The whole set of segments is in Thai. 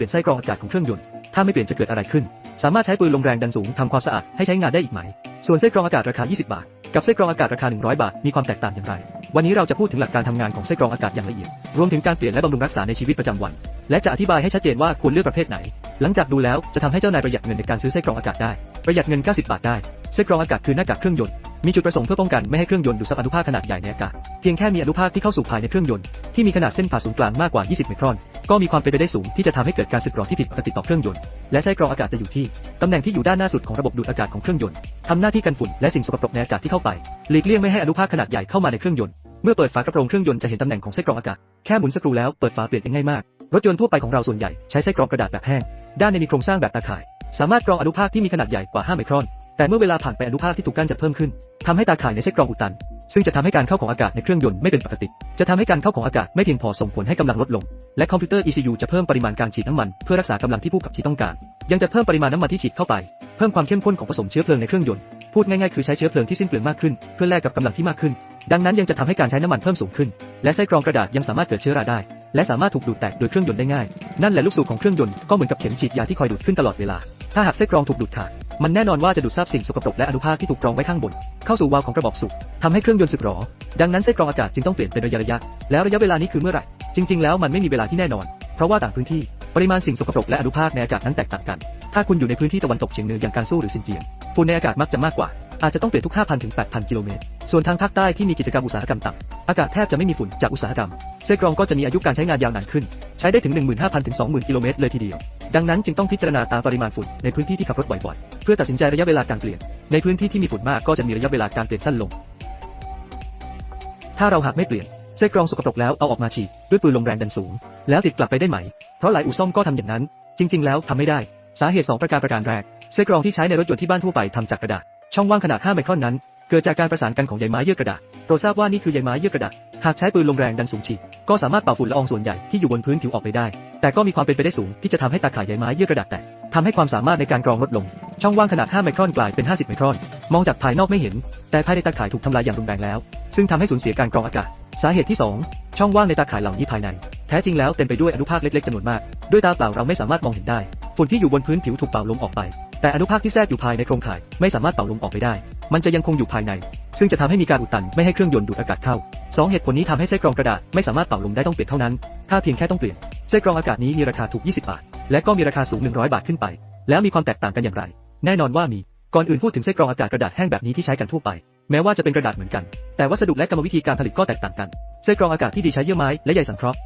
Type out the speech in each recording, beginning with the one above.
ลี่ยนไส้กรองอากาศของเครื่องยนต์ ถ้าไม่เปลี่ยนจะเกิดอะไรขึ้น สามารถใช้ปืนลมแรงดันสูงทำความสะอาดให้ใช้งานได้อีกไหม ส่วนไส้กรองอากาศราคา 20 บาท กับไส้กรองอากาศราคา 100 บาท มีความแตกต่างอย่างไร วันนี้เราจะพูดถึงหลักการทำงานของไส้กรองอากาศอย่างละเอียด รวมถึงการเปลี่ยนและบำรุงรักษาในชีวิตประจำวัน และจะอธิบายให้ชัดเจนว่าควรเลือกประเภทไหน หลังจากดูแล้วจะทำให้เจ้านายประหยัดเงินในการซื้อไส้กรองอากาศได้ ประหยัดเงิน 90 บาทได้ ไส้กรองอากาศคือหน้ากากเครื่องยนต์ มีจุดประสงค์เพื่อป้องกันไม่ให้เครื่องยนต์ดูดซับอนุภาคขนาดใหญ่ในอากาศ เพียงแค่มีอนุภาคที่เข้าสู่ภายในเครื่องยนต์ที่มีขนาดเส้นผ่าศูนย์กลางมากกว่า 20 ไมครอน ก็มีความเป็นไปได้สูงที่จะทำให้เกิดการสึกหรอที่ผิดปกติต่อเครื่องยนต์ และไส้กรองอากาศจะอยู่ที่ตำแหน่งที่อยู่ด้านหน้าสุดของระบบดูดอากาศของเครื่องยนต์ทำหน้าที่กันฝุ่นและสิ่งสกปรกในอากาศที่เข้าไป หลีกเลี่ยงไม่ให้อนุภาคขนาดใหญ่เข้ามาในเครื่องยนต์ เมื่อเปิดฝากระโปรงเครื่องยนต์จะเห็นตำแหน่งของไส้กรองอากาศ แค่หมุนสกรูแล้วเปิดฝาเปลี่ยนง่ายมาก รถยนต์ทั่วไปของเราส่วนใหญ่ใช้ไส้กรองกระดาษแบบแห้ง ด้านในมีโครงสร้างแบบตาข่าย สามารถกรองอนุภาคที่มีขนาดใหญ่กว่า 5 ไมครอน แต่เมื่อเวลาผ่านไปอนุภาคที่ถูกกั้นจะเพิ่มขึ้นทำให้ตาข่ายในไส้กรองอุดตัน ซึ่งจะทำให้การเข้าของอากาศในเครื่องยนต์ไม่เป็นปกติ จะทำให้การเข้าของอากาศไม่เพียงพอส่งผลให้กำลังลดลง และคอมพิวเตอร์ ECU จะเพิ่มปริมาณการฉีดน้ำมันเพื่อรักษากำลังที่ผู้ขับขี่ต้องการ ยังจะเพิ่มปริมาณน้ำมันที่ฉีดเข้าไป เพิ่มความเข้มข้นของผสมเชื้อเพลิงในเครื่องยนต์ พูดง่ายๆคือใช้เชื้อเพลิงที่สิ้นเปลืองมากขึ้น เพื่อแลกกับกำลังที่มากขึ้น ดังนั้นยังจะทำให้การใช้น้ำมันเพิ่มสูงขึ้น และไส้กรองกระดาษยังสามารถเกิดเชื้อราได้ และสามารถถูกดูดแตกโดยเครื่องยนต์ได้ง่าย นั่นแหละลูกสูบของเครื่องยนต์ก็เหมือนกับเข็มฉีดยาที่คอยดูดขึ้นตลอดเวลา ถ้าหากไส้กรองถูกดูดขาด มันแน่นอนว่าจะดูดซับสิ่งสกปรกและอนุภาคที่ถูกกรองไว้ข้างบน เข้าสู่วาล์วของกระบอกสูบทำให้เครื่องยนต์สึกหรอ ดังนั้นไส้กรองอากาศจึงต้องเปลี่ยนเป็นระยะระยะๆแล้วระยะเวลานี้คือเมื่อไหร่ จริง ๆ แล้วมันไม่มีเวลาที่แน่นอน เพราะว่าต่างพื้นที่ ปริมาณสิ่งสกปรกและอนุภาคในอากาศนั้นแตกต่างกัน ถ้าคุณอยู่ในพื้นที่ตะวันตกเฉียงเหนืออย่างการสู้หรือซินเจียง ฝุ่นในอากาศมักจะมากกว่า อาจจะต้องเปลี่ยนทุก 5,000 ถึง 8,000 กิโลเมตร ส่วนทางภาคใต้ที่มีกิจกรรมอุตสาหกรรมต่ำ อากาศแทบจะไม่มีฝุ่นจากอุตสาหกรรมไส้กรองก็จะมีอายุการใช้งานยาวนานขึ้น ใช้ได้ถึง 15,000 ถึง 20,000 กิโลเมตรเลยทีเดียว ดังนั้นจึงต้องพิจารณาตามปริมาณฝุ่นในพื้นที่ที่ขับรถบ่อยๆ เพื่อตัดสินใจระยะเวลาการเปลี่ยน ในพื้นที่ที่มีฝุ่นมากก็จะมีระยะเวลาการเปลี่ยนสั้นลง ถ้าเราหากไม่เปลี่ยนไส้กรองสกปรกแล้วเอาออกมาฉีดด้วยปืนลมแรงดันสูง แล้วติดกลับไปได้ไหม เพราะหลายอู่ซ่อมก็ทำอย่างนั้น จริง ๆ แล้วทำไม่ได้ สาเหตุ 2 ประการประการแรกไส้กรองที่ใช้ในรถยนต์ที่บ้านทั่วไปทำจากกระดาษ ช่องว่างขนาด 5 ไมครอนนั้น เกิดจากการประสานกันของใยไม้เยื่อกระดาษโปรดทราบว่านี่คือใยไม้เยื่อกระดาษหากใช้ปืนลมแรงดันสูงฉีดก็สามารถเป่าฝุ่นละอองส่วนใหญ่ที่อยู่บนพื้นผิวออกไปได้ แต่ก็มีความเป็นไปได้สูงที่จะทำให้ตาข่ายใยไม้เยื่อกระดาษแตกทำให้ความสามารถในการกรองลดลง ช่องว่างขนาด 5 ไมครอนกลายเป็น 50 ไมครอน มองจากภายนอกไม่เห็น แต่ภายในตาข่ายถูกทำลายอย่างรุนแรงแล้ว ซึ่งทำให้สูญเสียการกรองอากาศ สาเหตุที่ 2 ช่องว่างในตาข่ายเหล่านี้ภายใน แท้จริงแล้วเต็มไปด้วยอนุภาคเล็กๆจำนวนมาก ด้วยตาเปล่าเราไม่สามารถมองเห็นได้ ฝุ่นที่อยู่บนพื้นผิวถูกเป่าลมออกไป แต่อนุภาคที่แทรกอยู่ภายในโครงข่ายไม่สามารถเป่าลมออกไปได้ มันจะยังคงอยู่ภายใน ซึ่งจะทำให้มีการอุดตันไม่ให้เครื่องยนต์ดูดอากาศเข้าสองเหตุผลนี้ทำให้ไส้กรองกระดาษไม่สามารถเป่าลมได้ต้องเปลี่ยนเท่านั้น ถ้าเพียงแค่ต้องเปลี่ยนไส้กรองอากาศนี้มีราคาถูก 20 บาท และก็มีราคาสูง 100 บาทขึ้นไป แล้วมีความแตกต่างกันอย่างไร แน่นอนว่ามี ก่อนอื่นพูดถึงไส้กรองอากาศกระดาษแห้งแบบนี้ที่ใช้กันทั่วไป แม้ว่าจะเป็นกระดาษเหมือนกัน แต่วัสดุและกรรมวิธีการผลิตก็แตกต่างกัน ไส้กรองอากาศที่ดีใช้เยื่อไม้และใยสังเคราะห์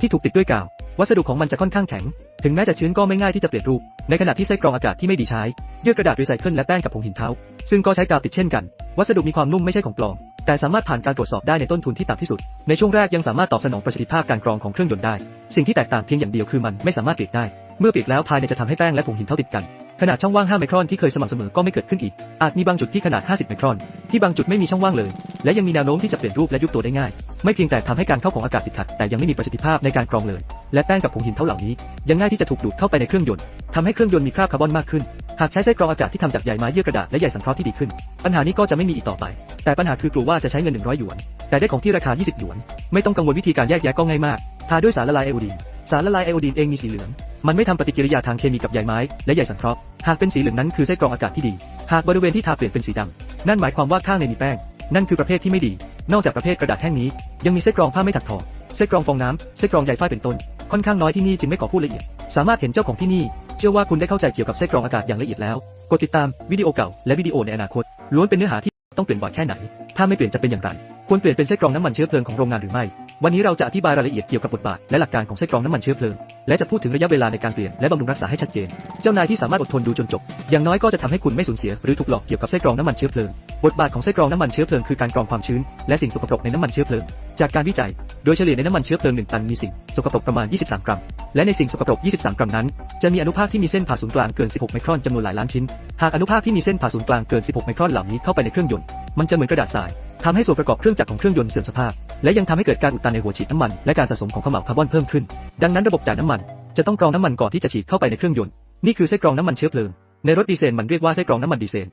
ที่ถูกติดด้วยกาว วัสดุของมันจะค่อนข้างแข็ง ถึงแม้จะชื้นก็ไม่ง่ายที่จะเปลี่ยนรูป ในขณะที่ไส้กรองอากาศที่ไม่ดีใช้เยื่อกระดาษรีไซเคิลและแป้งกับผงหินเท้าซึ่งก็ใช้กาวติดเช่นกัน วัสดุมีความนุ่มไม่ใช่ของปลอม แต่สามารถผ่านการตรวจสอบได้ในต้นทุนที่ต่ำที่สุด ในช่วงแรกยังสามารถตอบสนองประสิทธิภาพการกรองของเครื่องยนต์ได้ สิ่งที่แตกต่างเพียงอย่างเดียวคือมันไม่สามารถเปลี่ยนได้ เมื่อเปลี่ยนแล้วภายในจะทำให้แป้งและผงหินเท้าติดกัน ขนาดช่องว่าง5ไมครอนที่เคยสม่ำเสมอก็ไม่เกิดขึ้นอีก อาจมีบางจุดที่ขนาด 50 ไมครอน ที่บางจุดไม่มีช่องว่างเลย และยังมีแนวโน้มที่จะเปลี่ยนรูปและยุบตัวได้ง่าย ไม่เพียงแต่ทำให้การเข้าของอากาศติดขัด แต่ยังไม่มีประสิทธิภาพในการกรองเลย และแป้งกับผงหินเท่าเหล่านี้ ยังง่ายที่จะถูกดูดเข้าไปในเครื่องยนต์ทำให้เครื่องยนต์มีคราบคาร์บอนมากขึ้น หากใช้ไส้กรองอากาศที่ทำจากใยไม้เยื่อกระดาษและใยสังเคราะห์ที่ดีขึ้น ปัญหานี้ก็จะไม่มีอีกต่อไป แต่ปัญหาคือกลัวว่าจะใช้เงิน 100 หยวน แต่ได้ของที่ราคา 20 หยวน ไม่ต้องกังวลวิธีการแยกแยะก็ง่ายมาก ทาด้วยสารละลายไอโอดีน สารละลายไอโอดีนเองมีสีเหลือง มันไม่ทำปฏิกิริยาทางเคมีกับใยไม้และใยสังเคราะห์ หากเป็นสีเหลืองนั้นคือไส้กรองอากาศที่ดี หากบริเวณที่ทาเปลี่ยนเป็นสีดำนั่นหมายความว่าข้างในมีแป้ง นั่นคือประเภทที่ไม่ดี นอกจากประเภทกระดาษแห้งนี้ ยังมีไส้กรองผ้าไม่ถักทอไส้กรองฟองน้ำไส้กรองใยฝ้ายเป็นต้น ค่อนข้างน้อยที่นี่จึงไม่ขอพูดละเอียด สามารถเห็นเจ้าของที่นี่ เชื่อว่าคุณได้เข้าใจเกี่ยวกับไส้กรองอากาศอย่างละเอียดแล้ว กดติดตามวิดีโอเก่าและวิดีโอในอนาคต ล้วนเป็นเนื้อหาที่ต้องเปลี่ยนบ่อยแค่ไหน ถ้าไม่เปลี่ยนจะเป็นอย่างไร ควรเปลี่ยนเป็นไส้กรองน้ำมันเชื้อเพลิงของโรงงานหรือไม่ วันนี้เราจะอธิบายรายละเอียดเกี่ยวกับบทบาทและหลักการของไส้กรองน้ำมันเชื้อเพลิง และจะพูดถึงระยะเวลาในการเปลี่ยนและบำรุงรักษาให้ชัดเจน เจ้านายที่สามารถอดทนดูจนจบ อย่างน้อยก็จะทำให้คุณไม่สูญเสีย หรือถูกหลอกเกี่ยวกับไส้กรองน้ำมันเชื้อเพลิง บทบาทของไส้กรองน้ำมันเชื้อเพลิงคือการกรองความชื้น และสิ่งสกปรกในน้ำมันเชื้อเพลิง จากการวิจัย โดยเฉลี่ยในน้ำมันเชื้อเพลิง1ตันมีสิ่งสกปรกประมาณ 23 กรัม และในสิ่งสกปรก 23 กรัมนั้น จะมีอนุภาคที่มีเส้นผ่าศูนย์กลางเกิน 16 ไมครอนจำนวนหลายล้านชิ้น หากอนุภาคที่มีเส้นผ่าศูนย์กลางเกิน 16 ไมครอนเหล่านี้เข้าไปในเครื่องยนต์ มันจะเหมือนกระดาษทราย ทำให้ส่วนประกอบเครื่องจักรของเครื่องยนต์เสื่อมสภาพ และยังทำให้เกิดการอุดตันในหัวฉีดน้ำมัน และการสะสมของขม่าวคาร์บอนเพิ่มขึ้น ดังนั้นระบบจ่ายน้ำมัน จะต้องกรองน้ำมันก่อนที่จะฉีดเข้าไปในเครื่องยนต์ นี่คือไส้กรองน้ำมันเชื้อเพลิง ในรถดีเซลมันเรียกว่าไส้กรองน้ำมันดีเซล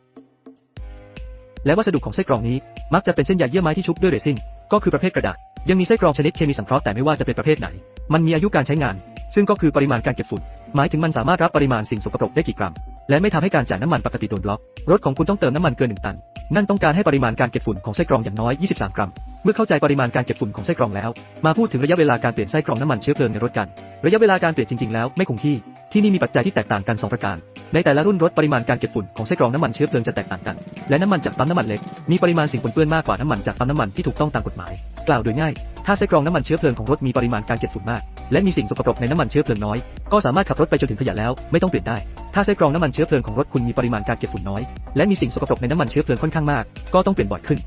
และวัสดุของไส้กรองนี้ มักจะเป็นเส้นใยเยื่อไม้ที่ชุบด้วยเรซิน ก็คือประเภทกระดาษ ยังมีไส้กรองชนิดเคมีสังเคราะห์แต่ไม่ว่าจะเป็นประเภทไหน มันมีอายุการใช้งาน ซึ่งก็คือปริมาณการเก็บฝุ่น หมายถึงมันสามารถรับปริมาณสิ่งสกปรกได้กี่กรัม และไม่ทำให้การจ่ายน้ำมันปกติโดนบล็อก รถของคุณต้องเติมน้ำมันเกิน1ตัน นั่นต้องการให้ปริมาณการเก็บฝุ่นของไส้กรองอย่างน้อย 23 กรัม เมื่อเข้าใจปริมาณการเก็บฝุ่นของไส้กรองแล้ว มาพูดถึงระยะเวลาการเปลี่ยนไส้กรองน้ำมันเชื้อเพลิงในรถกัน ระยะเวลาการเปลี่ยนจริงๆแล้วไม่คงที่ ที่นี่มีปัจจัยที่แตกต่างกันสองประการ ในแต่ละรุ่นรถปริมาณการเก็บฝุ่นของไส้กรองน้ำมันเชื้อเพลิงจะแตกต่างกัน และน้ำมันจากปั๊มน้ำมันเล็ก มีปริมาณสิ่งปนเปื้อนมากกว่าน้ำมันจากปั๊มน้ำมันที่ถูกต้องตามกฎหมาย กล่าวโดยง่าย ถ้าไส้กรองน้ำมันเชื้อเพลิงของรถมีปริมาณการเก็บฝุ่นมาก และมีสิ่งสกปรกในน้ำมันเชื้อเพลิงน้อย ก็สามารถขับรถไปจนถึงขยะแล้วไม่ต้องเปลี่ยนได้ ถ้าไส้กรองน้ำมันเชื้อเพลิงของรถคุณมีปริมาณการเก็บฝุ่นน้อย และมีสิ่งสกปรกในน้ำมันเชื้อเพลิงค่อนข้างมาก ก็ต้องเปลี่ยนบ่อยขึ้น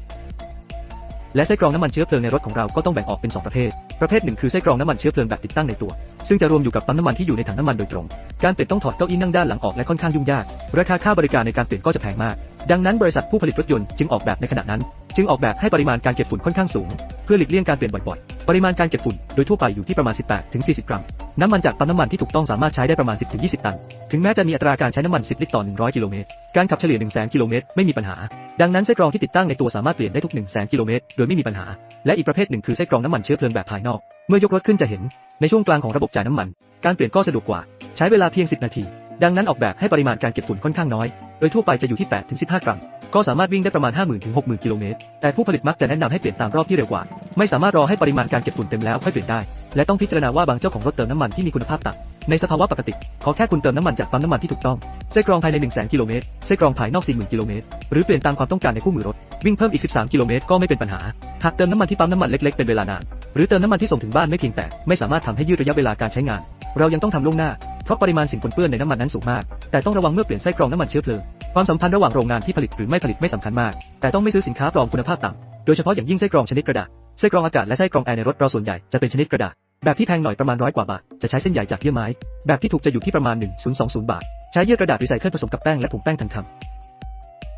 และไส้กรองน้ำมันเชื้อเพลิงในรถของเราก็ต้องแบ่งออกเป็น 2 ประเภท ประเภทหนึ่งคือไส้กรองน้ำมันเชื้อเพลิงแบบติดตั้งในตัว ซึ่งจะรวมอยู่กับปั๊มน้ำมันที่อยู่ในถังน้ำมันโดยตรง การเปลี่ยนต้องถอดเก้าอี้นั่งด้านหลังออกและค่อนข้างยุ่งยาก ราคาค่าบริการในการเปลี่ยนก็จะแพงมาก ดังนั้นบริษัทผู้ผลิตรถยนต์จึงออกแบบในขณะนั้น จึงออกแบบให้ปริมาณการเก็บฝุ่นค่อนข้างสูง เพื่อหลีกเลี่ยงการเปลี่ยนบ่อยๆ ปริมาณการเก็บฝุ่นโดยทั่วไปอยู่ที่ประมาณ 18ถึง40 กรัม น้ำมันจากปั๊มน้ำมันที่ถูกต้องสามารถใช้ได้ประมาณ 10ถึง20 ตัน ถึงแม้จะมีอัตราการใช้น้ำมัน 10 ลิตรต่อ 100 กิโลเมตร การขับเฉลี่ย 1 0 0 0 0 0 กิโลเมตรไม่มีปัญหา ดังนั้นไส้กรองที่ติดตั้งในตัวสามารถเปลี่ยนได้ทุก 1 0 0 0 0 0 กิโลเมตรโดยไม่มีปัญหา และอีกประเภทหนึ่งคือไส้กรองน้ำมันเชื้อเพลิงแบบภายนอก เมื่อยกรถขึ้นจะเห็น ในช่วงกลางของระบบจ่ายน้ำมัน การเปลี่ยนก็สะดวกกว่า ใช้เวลาเพียง 10 นาที ดังนั้นออกแบบให้ปริมาณการเก็บฝุ่นค่อนข้างน้อย โดยทั่วไปจะอยู่ที่8ถึง15 กรัม ก็สามารถวิ่งได้ประมาณ 50,000ถึง60,000 กิโลเมตร แต่ผู้ผลิตมักจะแนะนำให้เปลี่ยนตามรอบที่เร็วกว่า ไม่สามารถรอให้ปริมาณการเก็บฝุ่นเต็มแล้วค่อยเปลี่ยนได้ และต้องพิจารณาว่าบางเจ้าของรถเติมน้ำมันที่มีคุณภาพต่ำในสภาวะปกติ ขอแค่คุณเติมน้ำมันจากปั๊มน้ำมันที่ถูกต้องไส้กรองภายใน1 0 0 0 0 0กิโลเมตรไส้กรองภายนอก40,000กิโลเมตร หรือเปลี่ยนตามความต้องการในคู่มือรถ วิ่งเพิ่มอีก 13 กิโลเมตรก็ไม่เป็นปัญหา หากเติมน้ำมันที่ปั๊มน้ำมันเล็กๆเป็นเวลานาน หรือเติมน้ำมันที่ส่งถึงบ้านไม่เพียงแต่ ไม่สามารถทำให้ยืดระยะเวลาการใช้งาน เรายังต้องทำล่วงหน้า เพราะปริมาณสิ่งปนเปื้อนในน้ำมันนั้นสูงมาก แต่ต้องระวังเมื่อเปลี่ยนไส้กรองน้ำมันเชื้อเพลิง ความสัมพันธ์ระหว่างโรงงานที่ผลิตหรือไม่ผลิตไม่สำคัญมาก แต่ต้องไม่ซื้อสินค้าปลอมคุณภาพต่ำ โดยเฉพาะอย่างยิ่งไส้กรองชนิดกระดาษ ไส้กรองอากาศและไส้กรองแอร์ในรถเราส่วนใหญ่จะเป็นชนิดกระดาษ แบบที่แพงหน่อยประมาณร้อยกว่าบาท จะใช้เส้นใยจากเยื่อไม้ แบบที่ถูกจะอยู่ที่ประมาณ 1020 บาท ใช้เยื่อกระดาษรีไซเคิลผสมกับแป้งและผงแป้งทันทำ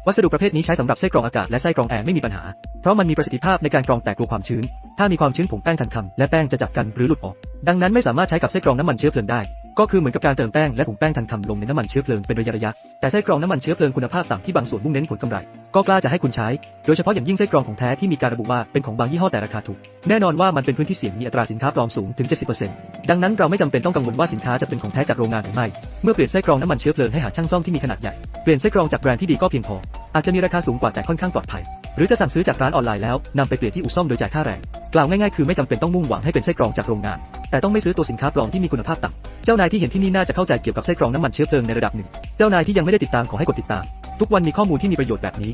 วัสดุประเภทนี้ใช้สำหรับไส้กรองอากาศและไส้กรองแอร์ไม่มีปัญหา เพราะมันมีประสิทธิภาพในการกรองแตกกลัวความชื้น ถ้ามีความชื้นผงแป้งทันทำและแป้งจะจับกันหรือหลุดออก ดังนั้นไม่สามารถใช้กับไส้กรองน้ำมันเชื้อเพลิงได้ ก็คือเหมือนกับการเติมแป้งและผงแป้งทันทำลงในน้ำมันเชื้อเพลิงเป็นระยะระยะ แต่ใช้กรองน้ำมันเชื้อเพลิงคุณภาพต่ำที่บางส่วนมุ่งเน้นผลกำไร ก็กล้าจะให้คุณใช้ โดยเฉพาะอย่างยิ่งไส้กรองของแท้ที่มีการระบุว่าเป็นของบางยี่ห้อแต่ราคาถูก แน่นอนว่ามันเป็นพื้นที่เสี่ยงมีอัตราสินค้าปลอมสูงถึง 70%ดังนั้นเราไม่จำเป็นต้องกังวลว่าสินค้าจะเป็นของแท้จากโรงงานหรือไม่ เมื่อเปลี่ยนไส้กรองน้ำมันเชื้อเพลิงให้หาช่างซ่อมที่มีขนาดใหญ่ เปลี่ยนไส้กรองจากแบรนด์ที่ดีก็เพียงพอ อาจจะมีราคาสูงกว่าแต่ค่อนข้างปลอดภัย หรือจะสั่งซื้อจากร้านออนไลน์แล้วนำไปเปลี่ยนที่อู่ซ่อมโดยจ่ายค่าแรง กล่าวง่ายๆคือไม่จำเป็นต้องมุ่งหวังให้เป็นไส้กรองจากโรงงาน แต่ต้องไม่ซื้อตัวสินค้าปลอมที่มีคุณภาพต่ำเจ้านายที่เห็นที่นี่น่าจะเข้าใจเกี่ยวกับไส้กรองน้ำมันเชื้อเพลิงในระดับหนึ่ง เจ้านายที่ยังไม่ได้ติดตามขอให้กดติดตาม ทุกวันมีข้อมูลที่มีประโยชน์แบบนี้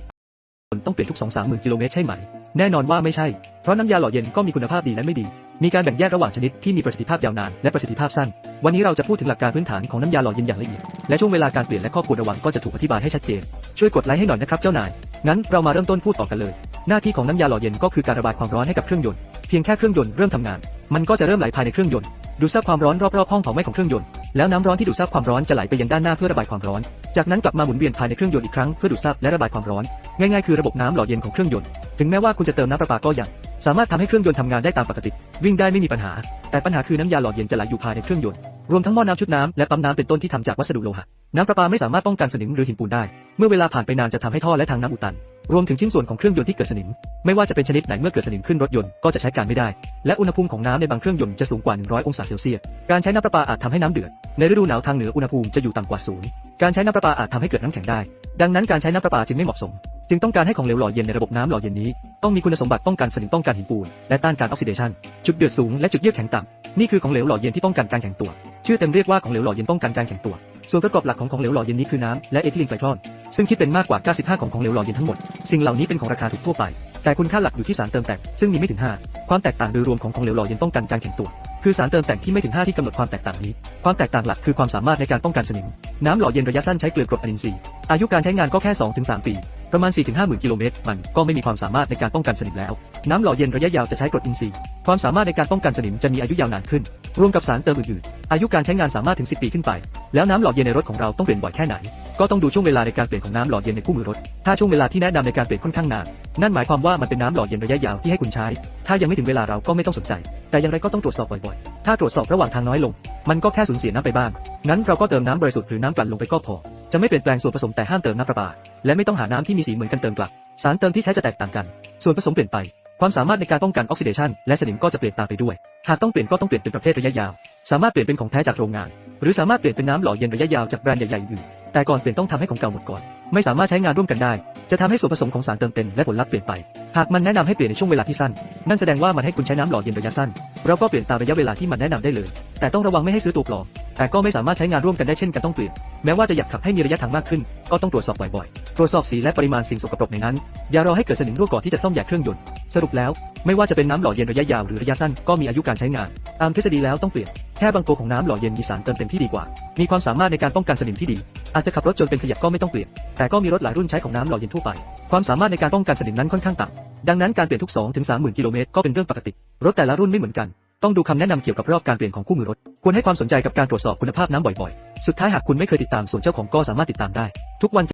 ต้องเปลี่ยนทุก2 3หมื่นกิโลเมตรใช่ไหม แน่นอนว่าไม่ใช่ เพราะน้ำยาหล่อเย็นก็มีคุณภาพดีและไม่ดี มีการแบ่งแยกระหว่างชนิดที่มีประสิทธิภาพยาวนานและประสิทธิภาพสั้น วันนี้เราจะพูดถึงหลักการพื้นฐานของน้ำยาหล่อเย็นอย่างละเอียด และช่วงเวลาการเปลี่ยนและข้อควรระวังก็จะถูกอธิบายให้ชัดเจน ช่วยกดไลค์ให้หน่อยนะครับเจ้านาย งั้นเรามาเริ่มต้นพูดต่อกันเลย หน้าที่ของน้ำยาหล่อเย็นก็คือการระบายความร้อนให้กับเครื่องยนต์ เพียงแค่เครื่องยนต์เริ่มทำงาน มันก็จะเริ่มไหลภายในเครื่องยนต์ ดูซับความร้อนรอบๆห้องเผาไหม้ของเครื่องยนต์ แล้วน้ำร้อนที่ดูดซับความร้อนจะไหลไปยังด้านหน้าเพื่อระบายความร้อน จากนั้นกลับมาหมุนเวียนภายในเครื่องยนต์อีกครั้งเพื่อดูดซับและระบายความร้อนง่ายๆคือระบบน้ำหล่อเย็นของเครื่องยนต์ ถึงแม้ว่าคุณจะเติมน้ำประปาก็ยังสามารถทำให้เครื่องยนต์ทำงานได้ตามปกติ วิ่งได้ไม่มีปัญหา แต่ปัญหาคือน้ำยาหล่อเย็นจะไหลอยู่ภายในเครื่องยนต์ รวมทั้งหม้อน้ำชุดน้ำและปั๊มน้ำเป็นต้นที่ทำจากวัสดุโลหะ น้ำประปาไม่สามารถป้องกันสนิมหรือหินปูนได้ เมื่อเวลาผ่านไปนานจะทำให้ท่อและทางน้ำอุดตัน รวมถึงชิ้นส่วนของเครื่องยนต์ที่เกิดสนิม ไม่ว่าจะเป็นชนิดไหนเมื่อเกิดสนิมขึ้นรถยนต์ก็จะใช้การไม่ได้ และอุณหภูมิของน้ำในบางเครื่องยนต์จะสูงกว่า 100 องศาเซลเซียส การใช้น้ำประปาอาจทำให้น้ำเดือด ในฤดูหนาวทางเหนืออุณหภูมิจะอยู่ต่ำกว่าศูนย์ การใช้น้ำประปาอาจทำให้เกิดน้ำแข็งได้ ดังนั้นการใช้น้ำประปาจึงไม่เหมาะสมจึงต้องการให้ของเหลวหล่อเย็นในระบบน้ำหล่อเย็นนี้ ต้องมีคุณสมบัติป้องกันสนิมป้องกันหินปูน และต้านการออกซิเดชันจุดเดือดสูงและจุดเยือกแข็งต่ำนี่คือของเหลวหล่อเย็นที่ป้องกันการแข็งตัว ชื่อเต็มเรียกว่าของเหลวหล่อเย็นป้องกันการแข็งตัว ส่วนประกอบหลักของของเหลวหล่อเย็นนี้คือน้ำและเอทิลีนไกลคลอนซึ่งคิดเป็นมากกว่า 95 ของของเหลวหล่อเย็นทั้งหมดสิ่งเหล่านี้เป็นของราคาถูกทั่วไป แต่คุณค่าหลักอยู่ที่สารเติมแต่งซึ่งมีไม่ถึง 5 ความแตกต่างโดยรวมของของเหลวหล่อเย็นป้องกันการแข็งตัวคือสารเติมแต่งที่ไม่ถึง 5 ที่กำหนดความแตกต่างนี้ ความแตกต่างหลักคือความสามารถในการป้องกันสนิม น้ำหล่อเย็นระยะสั้นใช้เกลือกรดอะนินทรีย์ อายุการใช้งานก็แค่ 2-3 ปี ประมาณ 4-5หมื่นกิโลเมตร มันก็ไม่มีความสามารถในการป้องกันสนิมแล้ว น้ำหล่อเย็นระยะยาวจะใช้กรดอินทรีย์ ความสามารถในการป้องกันสนิมจะมีอายุยาวนานขึ้น รวมกับสารเติมอื่นๆ อายุการใช้งานสามารถถึง 10 ปีขึ้นไป แล้วน้ำหล่อเย็นในรถของเราต้องเปลี่ยนบ่อยแค่ไหน ก็ต้องดูช่วงเวลาในการเปลี่ยนของน้ำหล่อเย็นในคู่มือรถ ถ้าช่วงเวลาที่แนะนำในการเปลี่ยนค่อนข้างนาน นั่นหมายความว่ามันเป็นน้ำหล่อเย็นระยะยาวที่ให้คุณใช้ ถ้ายังไม่ถึงเวลาเราก็ไม่ต้องสนใจ แต่อย่างไรก็ต้องตรวจสอบบ่อยๆ ถ้าตรวจสอบระหว่างทางน้อยลง มันก็แค่สูญเสียน้ำไปบ้าง งั้นเราก็เติมน้ำบริสุทธิ์หรือน้ำกลั่นลงไปก็พอ จะไม่เปลี่ยนแปลงส่วนผสมแต่ห้ามเติมน้ำประปา และไม่ต้องหาน้ำที่มีสีเหมือนกันเติมกลับ สารเติมที่ใช้จะแตกต่างกัน ส่วนผสมเปลี่ยนไป ความสามารถในการป้องกันออกซิเดชันและสนิมก็จะเปลี่ยนตามไปด้วย หากต้องเปลี่ยนก็ต้องเปลี่ยนเป็นประเภทระยะยาว สามารถเปลี่ยนเป็นของแท้จากโรงงาน หรือสามารถเปลี่ยนเป็นน้ำหล่อเย็นระยะยาวจากแบรนด์ใหญ่ๆอื่น แต่ก่อนเปลี่ยนต้องทำให้ของเก่าหมดก่อน ไม่สามารถใช้งานร่วมกันได้ จะทำให้ส่วนผสมของสารเติมเต็มและผลลัพธ์เปลี่ยนไป หากมันแนะนำให้เปลี่ยนในช่วงเวลาที่สั้น นั่นแสดงว่ามันให้คุณใช้น้ำหล่อเย็นระยะสั้น เราก็เปลี่ยนตามระยะเวลาที่มันแนะนำได้เลย แต่ต้องระวังไม่ให้ซื้อตัวปลอม แต่ก็ไม่สามารถใช้งานร่วมกันได้เช่นกันต้องเปลี่ยน แม้ว่าจะอยากขับให้มีระยะทางมากขึ้น ก็ต้องตรวจสอบบ่อยๆ ตรวจสอบสีและปริมาณสิ่งสกปรกในนั้น อย่ารอให้เกิดสนิมรั่วก่อนที่จะซ่อมแยกเครื่องยนต์ สรุปแล้ว ไม่ว่าจะเป็นน้ำหล่อเย็นระยะยาวหรือระยะสั้นก็มีอายุการใช้งาน ตามทฤษฎีแล้วต้องเปลี่ยน แค่บางตัวของน้ำหล่อเย็นมีสารเติมเต็มที่ดีกว่า มีความสามารถในการป้องกันสนิมที่ดี อาจจะขับรถจนเป็นขยะก็ไม่ต้องเปลี่ยน แต่ก็มีรถหลายรุ่นใช้ของน้ำหล่อเย็นทั่วไป ความสามารถในการป้องกันสนิมนั้นค่อนข้างต่ำดังนั้นการเปลี่ยนทุก2ถึง30,000 กิโลเมตรก็เป็นเรื่องปกติ รถแต่ละรุ่นไม่เหมือนกัน ต้องดูคำแนะนำเกี่ยวกับรอบการเปลี่ยนของคู่มือรถ ควรให้ความสนใจกับการตรวจสอบคุณภาพน้ำบ่อยๆ สุดท้ายหากคุณไม่เคยติดตามส่วนเจ้าของก็สามารถติดตามได้ ทุกวัน